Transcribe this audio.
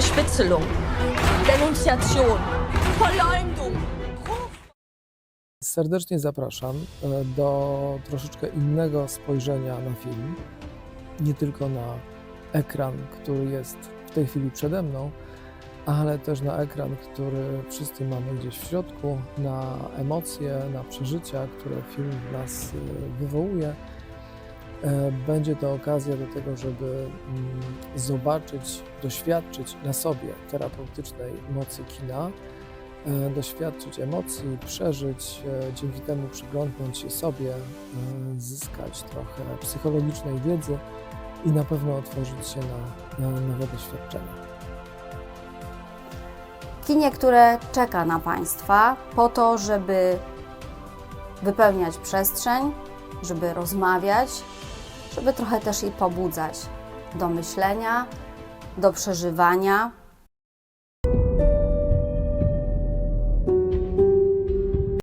Verwurzelung, Denunziation, Verleumdung. Serdecznie zapraszam e, do troszeczkę innego spojrzenia na film. Nie tylko na ekran, który jest w tej chwili przede mną, ale też na ekran, który wszyscy mamy gdzieś w środku, na emocje, na przeżycia, które film w nas e, wywołuje. E, Będzie to okazja do tego, żeby mm, zobaczyć, doświadczyć na sobie terapeutycznej mocy kina e, doświadczyć emocji, przeżyć, e, dzięki temu przyglądnąć się sobie, zyskać trochę psychologicznej wiedzy i na pewno otworzyć się na nowe doświadczenia. Kinie, które czeka na Państwa po to, żeby wypełniać przestrzeń, żeby rozmawiać, żeby trochę też jej pobudzać do myślenia, do przeżywania,